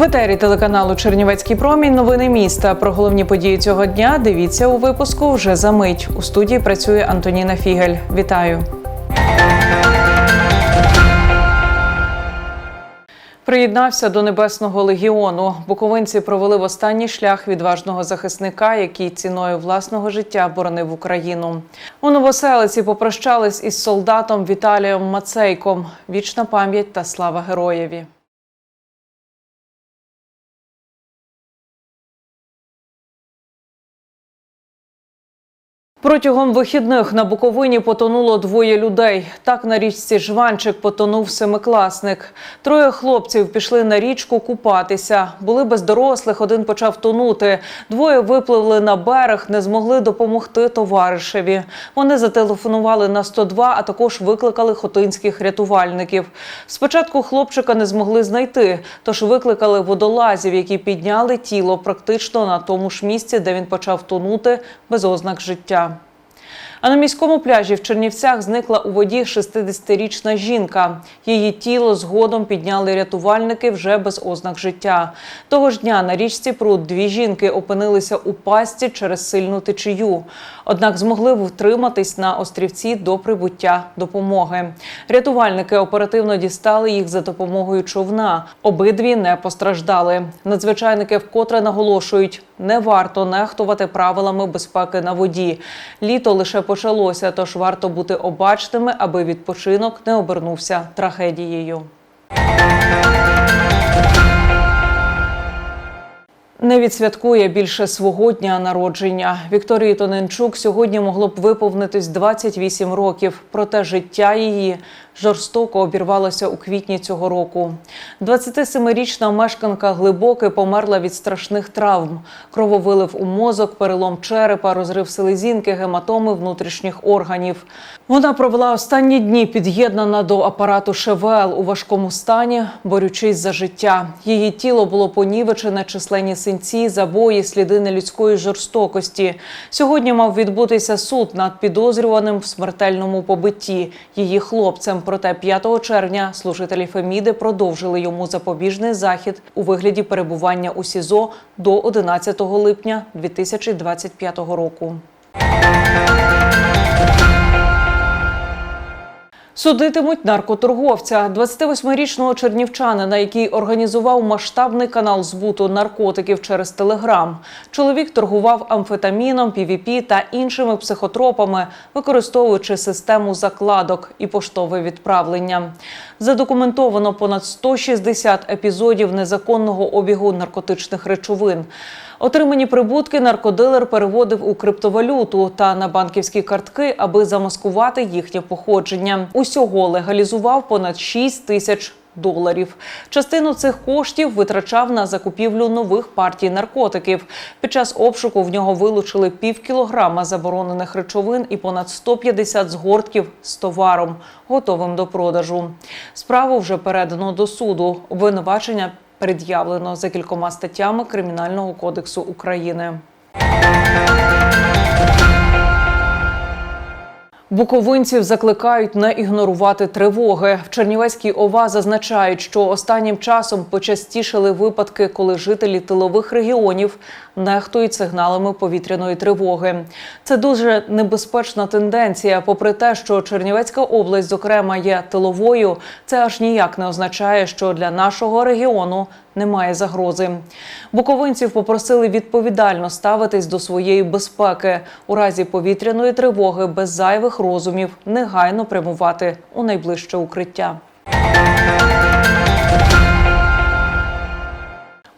В етері телеканалу Чернівецький промінь. Новини міста. Про головні події цього дня дивіться у випуску вже за мить. У студії працює Антоніна Фігель. Вітаю. Приєднався до Небесного легіону. Буковинці провели в останній шлях відважного захисника, який ціною власного життя боронив Україну. У новоселиці попрощались із солдатом Віталієм Мацейком. Вічна пам'ять та слава героєві. Протягом вихідних на Буковині потонуло двоє людей. Так на річці Жванчик потонув семикласник. Троє хлопців пішли на річку купатися. Були без дорослих, один почав тонути. Двоє випливли на берег, не змогли допомогти товаришеві. Вони зателефонували на 102, а також викликали хотинських рятувальників. Спочатку хлопчика не змогли знайти, тож викликали водолазів, які підняли тіло практично на тому ж місці, де він почав тонути без ознак життя. А на міському пляжі в Чернівцях зникла у воді 60-річна жінка. Її тіло згодом підняли рятувальники вже без ознак життя. Того ж дня на річці пруд дві жінки опинилися у пастці через сильну течію. Однак змогли втриматись на острівці до прибуття допомоги. Рятувальники оперативно дістали їх за допомогою човна. Обидві не постраждали. Надзвичайники вкотре наголошують, не варто нехтувати правилами безпеки на воді. Літо лише почалося, тож варто бути обачними, аби відпочинок не обернувся трагедією. Не відсвяткує більше свого дня народження. Вікторії Тоненчук сьогодні могло б виповнитись 28 років, проте життя її жорстоко обірвалося у квітні цього року. 27-річна мешканка глибоки померла від страшних травм: крововилив у мозок, перелом черепа, розрив селезінки, гематоми внутрішніх органів. Вона провела останні дні під'єднана до апарату ШВЛ у важкому стані, борючись за життя. Її тіло було понівечене, численні синці, забої, сліди нелюдської жорстокості. Сьогодні мав відбутися суд над підозрюваним в смертельному побитті її хлопцем. Проте 5 червня служителі Феміди продовжили йому запобіжний захід у вигляді перебування у СІЗО до 11 липня 2025 року. Судитимуть наркоторговця 28-річного чернівчанина, який організував масштабний канал збуту наркотиків через телеграм. Чоловік торгував амфетаміном, півіпі та іншими психотропами, використовуючи систему закладок і поштове відправлення. Задокументовано понад 160 епізодів незаконного обігу наркотичних речовин. Отримані прибутки наркодилер переводив у криптовалюту та на банківські картки, аби замаскувати їхнє походження. Усього легалізував понад 6 тисяч доларів. Частину цих коштів витрачав на закупівлю нових партій наркотиків. Під час обшуку в нього вилучили пів кілограма заборонених речовин і понад 150 згортків з товаром, готовим до продажу. Справу вже передано до суду. Обвинувачення пред'явлено за кількома статтями Кримінального кодексу України. Буковинців закликають не ігнорувати тривоги. В Чернівецькій ОВА зазначають, що останнім часом почастішали випадки, коли жителі тилових регіонів нехтують сигналами повітряної тривоги. Це дуже небезпечна тенденція. Попри те, що Чернівецька область, зокрема, є тиловою, це аж ніяк не означає, що для нашого регіону немає загрози. Буковинців попросили відповідально ставитись до своєї безпеки у разі повітряної тривоги без зайвих розумів негайно прямувати у найближче укриття.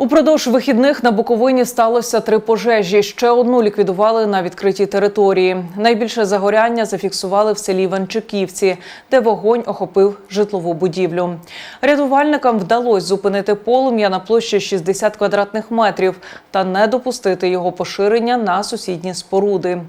Упродовж вихідних на Буковині сталося три пожежі. Ще одну ліквідували на відкритій території. Найбільше загоряння зафіксували в селі Ванчиківці, де вогонь охопив житлову будівлю. Рятувальникам вдалося зупинити полум'я на площі 60 квадратних метрів та не допустити його поширення на сусідні споруди.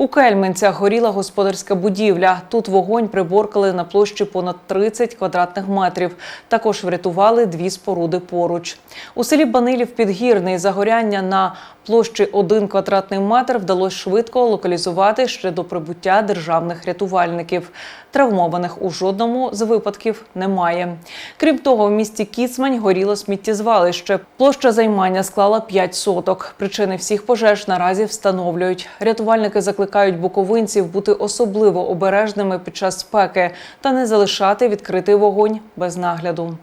У Кельменцях горіла господарська будівля. Тут вогонь приборкали на площі понад 30 квадратних метрів. Також врятували дві споруди поруч. У селі Банилів Підгірний загоряння на площі 1 квадратний метр вдалося швидко локалізувати ще до прибуття державних рятувальників. Травмованих у жодному з випадків немає. Крім того, в місті Кіцмань горіло сміттєзвалище. Площа займання склала 5 соток. Причини всіх пожеж наразі встановлюють. Рятувальники закликають буковинців бути особливо обережними під час спеки та не залишати відкритий вогонь без нагляду.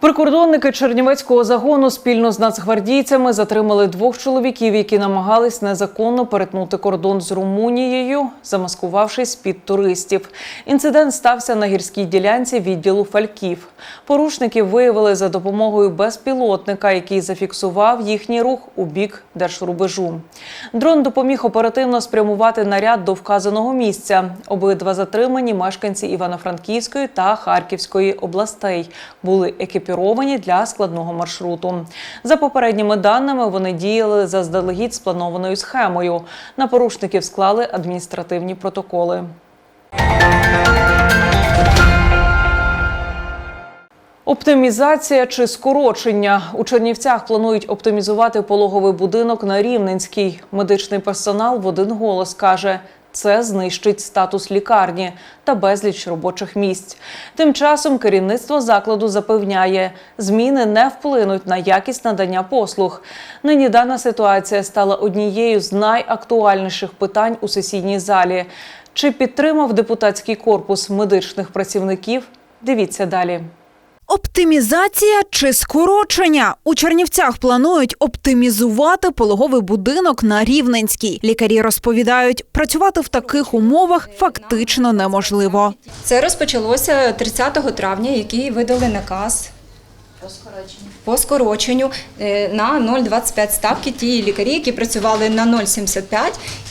Прикордонники Чернівецького загону спільно з нацгвардійцями затримали двох чоловіків, які намагались незаконно перетнути кордон з Румунією, замаскувавшись під туристів. Інцидент стався на гірській ділянці відділу Фальків. Порушників виявили за допомогою безпілотника, який зафіксував їхній рух у бік держрубежу. Дрон допоміг оперативно спрямувати наряд до вказаного місця. Обидва затримані мешканці Івано-Франківської та Харківської областей були екіпіровані для складного маршруту. За попередніми даними, вони діяли заздалегідь спланованою схемою. На порушників склали адміністративні протоколи. Оптимізація чи скорочення у Чернівцях планують оптимізувати пологовий будинок на Рівненській. Медичний персонал в один голос каже. Це знищить статус лікарні та безліч робочих місць. Тим часом керівництво закладу запевняє, зміни не вплинуть на якість надання послуг. Нині дана ситуація стала однією з найактуальніших питань у сесійній залі. Чи підтримав депутатський корпус медичних працівників? Дивіться далі. Оптимізація чи скорочення у Чернівцях планують оптимізувати пологовий будинок на Рівненській. Лікарі розповідають, працювати в таких умовах фактично неможливо. Це розпочалося 30 травня, який видали наказ по скороченню е, на 0,25 ставки. Ті лікарі, які працювали на 0,75,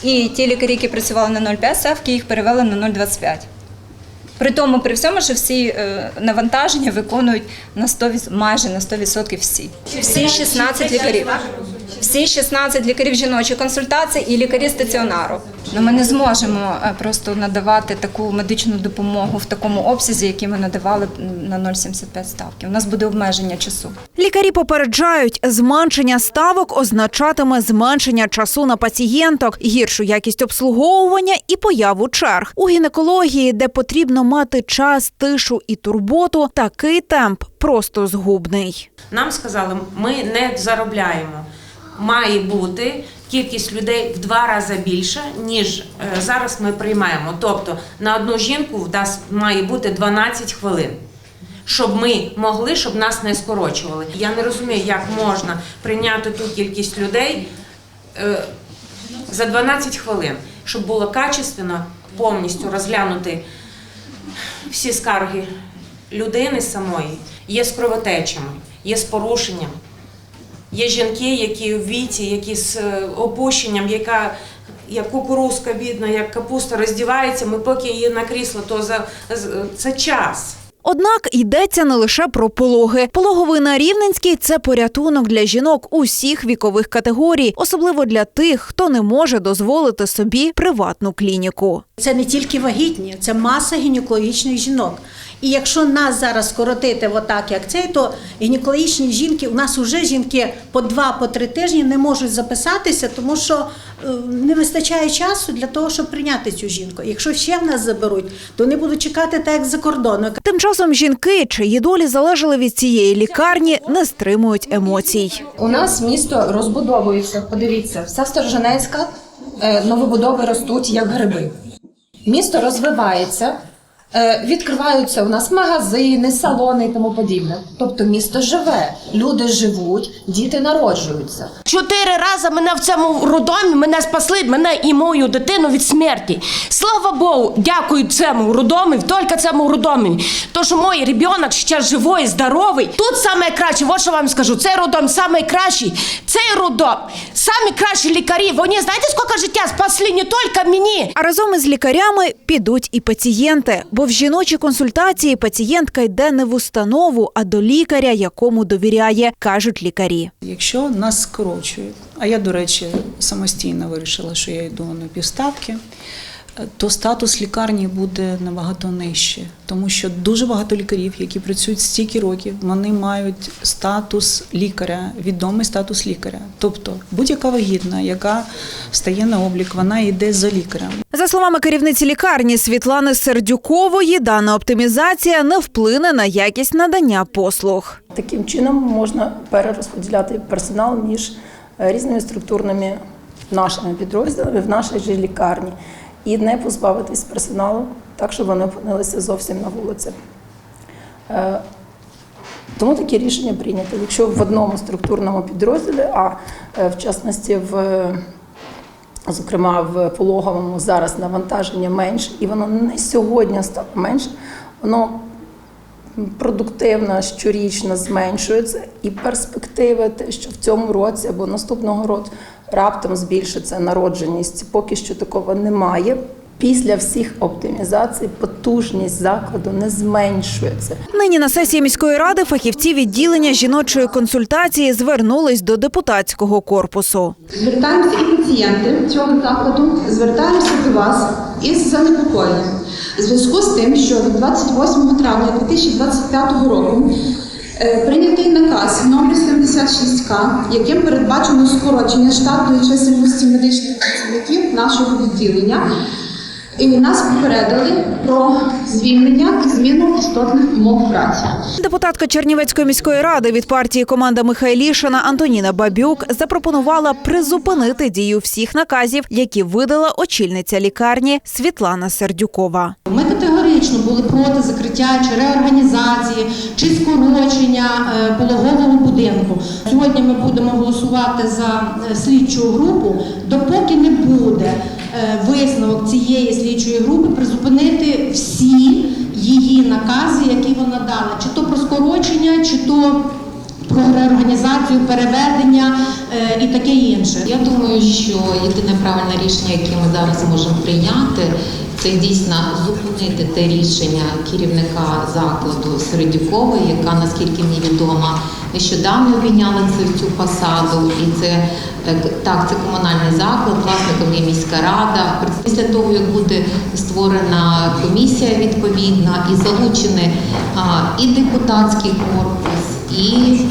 і ті лікарі, які працювали на 0,5 ставки, їх перевели на 0,25. При тому, при всьому, що всі е, навантаження виконують на 100, майже на 100% всі. Всі 16 лікарів. Всі 16 лікарів жіночої консультації і лікарі стаціонару. Ну, ми не зможемо е, просто надавати таку медичну допомогу в такому обсязі, який ми надавали на 0,75 ставки. У нас буде обмеження часу. Лікарі попереджають, зменшення ставок означатиме зменшення часу на пацієнток, гіршу якість обслуговування і появу черг. У гінекології, де потрібно мати час, тишу і турботу, такий темп просто згубний. Нам сказали, ми не заробляємо. Має бути кількість людей в два рази більша, ніж е, зараз ми приймаємо. Тобто на одну жінку в має бути 12 хвилин. Щоб ми могли, щоб нас не скорочували. Я не розумію, як можна прийняти ту кількість людей е, за 12 хвилин, щоб було качественно повністю розглянути всі скарги людини самої. Є з кровотечами, є з порушенням. Є жінки, які в віці, які з е, опущенням, яка як кукурузка бідна, як капуста роздівається, ми поки її на крісло, то за, це час. Однак йдеться не лише про пологи. Пологовий на Рівненській – це порятунок для жінок усіх вікових категорій, особливо для тих, хто не може дозволити собі приватну клініку. Це не тільки вагітні, це маса гінекологічних жінок. І якщо нас зараз скоротити отак, як цей, то гінекологічні жінки, у нас вже жінки по два, по три тижні не можуть записатися, тому що е, не вистачає часу для того, щоб прийняти цю жінку. Якщо ще в нас заберуть, то вони будуть чекати так, як за кордону. Тим часом жінки, чиї долі залежали від цієї лікарні, не стримують емоцій. У нас місто розбудовується. Подивіться, вся Сторожинецька, е, новобудови ростуть як гриби. Місто розвивається, відкриваються у нас магазини, салони і тому подібне. Тобто місто живе, люди живуть, діти народжуються. Чотири рази мене в цьому роддомі мене спасли, мене і мою дитину від смерті. Слава Богу, дякую цьому роддомі, тільки цьому роддомі. То, що мій ребенок ще живий, здоровий. Тут саме краще, от що вам скажу, цей роддом саме кращий. Цей роддом, самі кращі лікарі. Вони знаєте, скільки життя спасли не тільки мені. А разом із лікарями підуть і пацієнти, бо в жіночій консультації пацієнтка йде не в установу, а до лікаря, якому довіряє, кажуть лікарі. Якщо нас скорочують, а я, до речі, самостійно вирішила, що я йду на півставки, то статус лікарні буде набагато нижче, тому що дуже багато лікарів, які працюють стільки років, вони мають статус лікаря, відомий статус лікаря. Тобто будь-яка вагітна, яка стає на облік, вона йде за лікарем. За словами керівниці лікарні Світлани Сердюкової, дана оптимізація не вплине на якість надання послуг. Таким чином можна перерозподіляти персонал між е, різними структурними нашими підрозділами в нашій же лікарні і не позбавитись персоналу, так щоб вони опинилися зовсім на вулиці. Е, Тому такі рішення прийнято. Якщо в одному структурному підрозділі, а е, в частності в зокрема в пологовому зараз навантаження менше, і воно не сьогодні стало менше, воно продуктивна щорічно зменшується, і перспективи, те, що в цьому році або наступного року раптом збільшиться народженість, поки що такого немає. Після всіх оптимізацій потужність закладу не зменшується. Нині на сесії міської ради фахівці відділення жіночої консультації звернулись до депутатського корпусу. Звертаємося і пацієнти цього закладу звертаємося до вас із занепокоєнням. У зв'язку з тим, що від 28 травня 2025 року е, прийнятий наказ номер 76К, яким передбачено скорочення штатної чисельності медичних працівників нашого відділення. І нас попередили про звільнення і зміну істотних умов праці. Депутатка Чернівецької міської ради від партії команда Михайлішина Антоніна Бабюк запропонувала призупинити дію всіх наказів, які видала очільниця лікарні Світлана Сердюкова. Ми категорично були проти закриття чи реорганізації, чи скорочення е, пологового будинку. Сьогодні ми будемо голосувати за е, слідчу групу, допоки не буде висновок цієї слідчої групи, призупинити всі її накази, які вона дала, чи то про скорочення, чи то про реорганізацію, переведення е, і таке інше. Я думаю, що єдине правильне рішення, яке ми зараз можемо прийняти, це дійсно зупинити те рішення керівника закладу Середюкової, яка, наскільки мені відомо, нещодавно обійняли цю, посаду. І це е, так, це комунальний заклад, власником є міська рада. Після того, як буде створена комісія відповідна і залучений і депутатський корпус. І,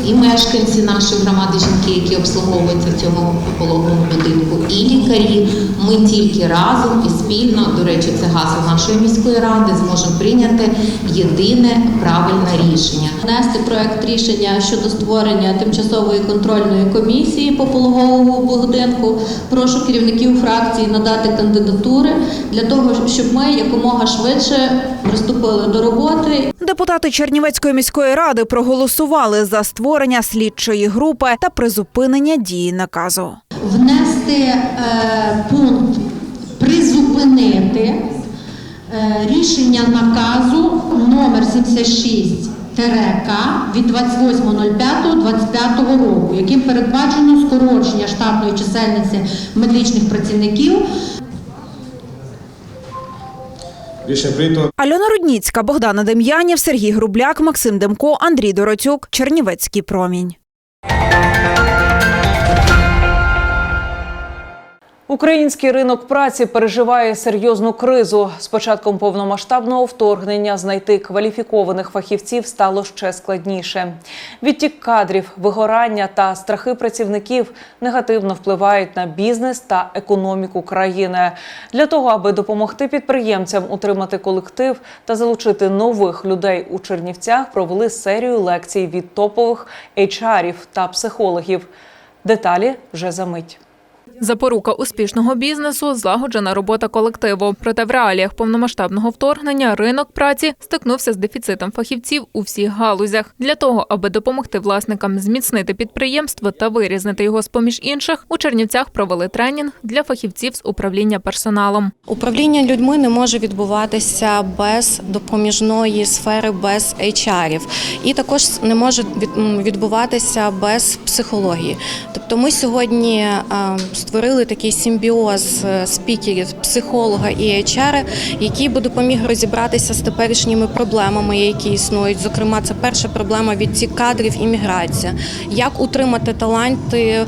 і мешканці нашої громади, жінки, які обслуговуються в цьому пологовому будинку, і лікарі. Ми тільки разом і спільно, до речі, це гасло нашої міської ради, зможемо прийняти єдине правильне рішення. внести проект рішення щодо створення тимчасової контрольної комісії по пологовому будинку. Прошу керівників фракції надати кандидатури для того, щоб ми якомога швидше приступили до роботи Депутати Чернівецької міської ради проголосували за створення слідчої групи та призупинення дії наказу. внести е, пункт призупинити е, рішення наказу номер 76 К від 28.05.25 року, яким передбачено скорочення штатної чисельниці медичних працівників Рішення прийнято. Альона Рудніцька, Богдана Дем'янів, Сергій Грубляк, Максим Демко, Андрій Дороцюк, Чернівецький промінь. Український ринок праці переживає серйозну кризу. З початком повномасштабного вторгнення знайти кваліфікованих фахівців стало ще складніше. Відтік кадрів, вигорання та страхи працівників негативно впливають на бізнес та економіку країни. Для того, аби допомогти підприємцям утримати колектив та залучити нових людей у Чернівцях, провели серію лекцій від топових HR-ів та психологів. Деталі вже за мить. Запорука успішного бізнесу злагоджена робота колективу. Проте в реаліях повномасштабного вторгнення ринок праці стикнувся з дефіцитом фахівців у всіх галузях. Для того, аби допомогти власникам зміцнити підприємство та вирізнити його з поміж інших, у Чернівцях провели тренінг для фахівців з управління персоналом. Управління людьми не може відбуватися без допоміжної сфери, без HR-ів. І також не може відбуватися без психології. Тобто ми сьогодні е, створили такий симбіоз е, спікерів, психолога і HR, який би допоміг розібратися з теперішніми проблемами, які існують. Зокрема, це перша проблема відтік кадрів і міграція. Як утримати таланти е,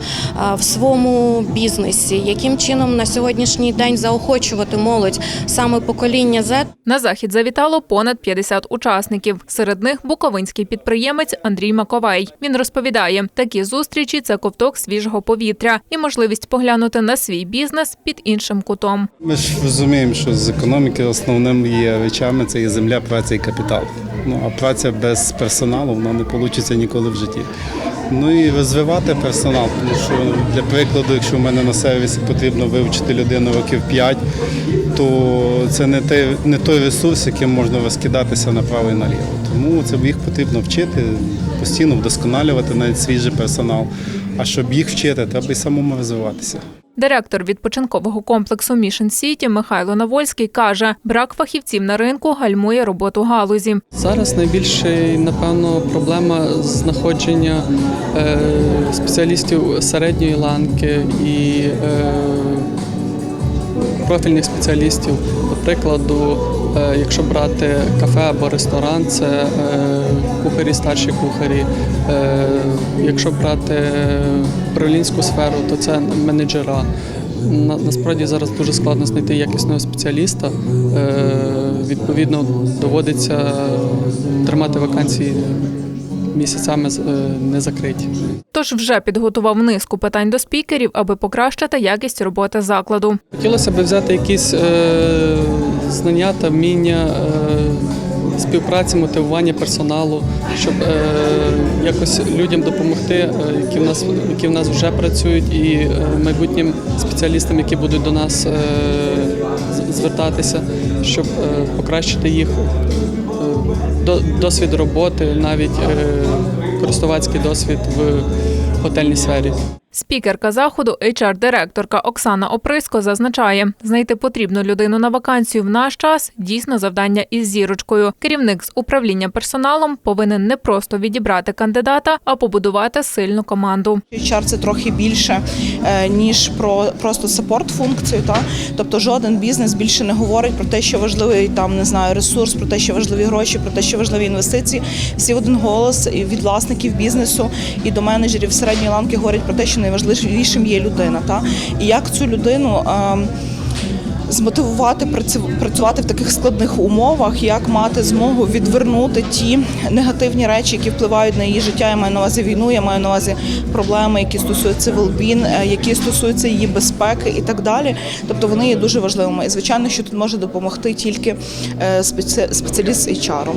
в своєму бізнесі, яким чином на сьогоднішній день заохочувати молодь саме покоління Z На захід завітало понад 50 учасників. Серед них буковинський підприємець Андрій Маковей. Він розповідає, такі зустрічі це ковток свіжого повітря і можливість поглянути на свій бізнес під іншим кутом. Ми ж розуміємо, що з економіки основним є речами це є земля, праця і капітал. Ну а праця без персоналу вона не вийде ніколи в житті. Ну і розвивати персонал, тому що для прикладу, якщо в мене на сервісі потрібно вивчити людину років 5, то це не той, не той ресурс, яким можна розкидатися направо і наліво. Тому це їх потрібно вчити, постійно вдосконалювати навіть свіжий персонал. А щоб їх вчити, треба й самому розвиватися. Директор відпочинкового комплексу Мішен Сіті Михайло Навольський каже, брак фахівців на ринку гальмує роботу галузі. Зараз найбільше, напевно, проблема знаходження е, спеціалістів середньої ланки і е, профільних спеціалістів. До прикладу, е, якщо брати кафе або ресторан, це е, кухарі, старші кухарі. Е, якщо брати управлінську сферу, то це менеджера. На, насправді зараз дуже складно знайти якісного спеціаліста. Відповідно, доводиться тримати вакансії місяцями е, не закриті. Тож вже підготував низку питань до спікерів, аби покращити якість роботи закладу. Хотілося б взяти якісь е, знання та вміння е, співпраці, мотивування персоналу, щоб е, якось людям допомогти, е, які в нас які в нас вже працюють, і е, майбутнім спеціалістам, які будуть до нас е, звертатися, щоб е, покращити їх досвід роботи, навіть е, користувацький досвід в готельній сфері. Спікерка заходу, HR-директорка Оксана Оприско зазначає, знайти потрібну людину на вакансію в наш час дійсно завдання із зірочкою. Керівник з управління персоналом повинен не просто відібрати кандидата, а побудувати сильну команду. HR – це трохи більше е, ніж про просто саппорт функцію. Тобто жоден бізнес більше не говорить про те, що важливий там не знаю ресурс, про те, що важливі гроші, про те, що важливі інвестиції. Всі один голос від власників бізнесу і до менеджерів середньої ланки говорять про те, що найважливішим є людина. Та і як цю людину. ем, Змотивувати працю- працювати в таких складних умовах, як мати змогу відвернути ті негативні речі, які впливають на її життя. Я маю на увазі війну, я маю на увазі проблеми, які стосуються велбін, е, які стосуються її безпеки і так далі. Тобто вони є дуже важливими. І звичайно, що тут може допомогти тільки е, спеціаліст HR.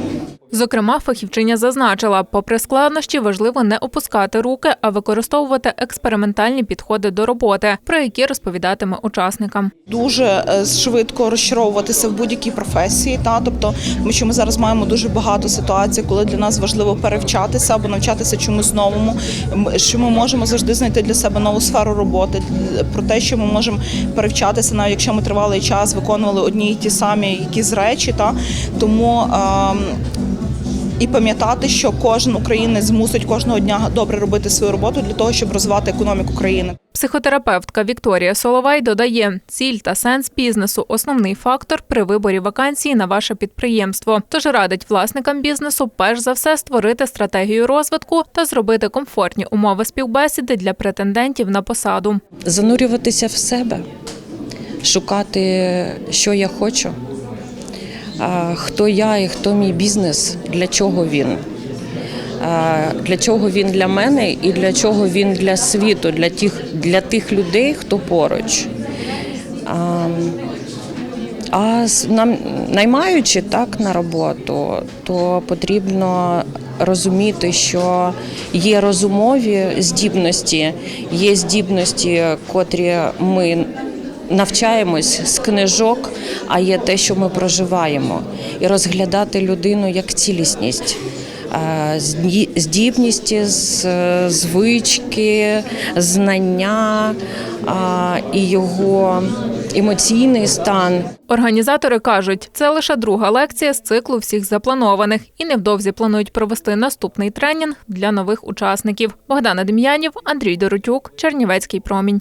Зокрема, фахівчиня зазначила, попри складнощі, важливо не опускати руки, а використовувати експериментальні підходи до роботи, про які розповідатиме учасникам. дуже е, швидко розчаровуватися в будь-якій професії. Та тобто, тому що ми зараз маємо дуже багато ситуацій, коли для нас важливо перевчатися або навчатися чомусь новому. Що ми можемо завжди знайти для себе нову сферу роботи, про те, що ми можемо перевчатися, навіть якщо ми тривалий час виконували одні й ті самі якісь речі. Та тому. ем, і пам'ятати, що кожен українець змусить кожного дня добре робити свою роботу для того, щоб розвивати економіку країни. Психотерапевтка Вікторія Соловей додає, ціль та сенс бізнесу основний фактор при виборі вакансії на ваше підприємство. Тож радить власникам бізнесу перш за все створити стратегію розвитку та зробити комфортні умови співбесіди для претендентів на посаду. занурюватися в себе, шукати, що я хочу, хто я і хто мій бізнес, для чого він. Для чого він для мене і для чого він для світу, для тих, для тих людей, хто поруч. А, а нам наймаючи так на роботу, то потрібно розуміти, що є розумові здібності, є здібності, котрі ми навчаємось з книжок, а є те, що ми проживаємо, і розглядати людину як цілісність. Е, Здібності, звички, знання і його емоційний стан. Організатори кажуть, це лише друга лекція з циклу всіх запланованих, і невдовзі планують провести наступний тренінг для нових учасників. Богдана Дем'янів, Андрій Доротюк, Чернівецький промінь.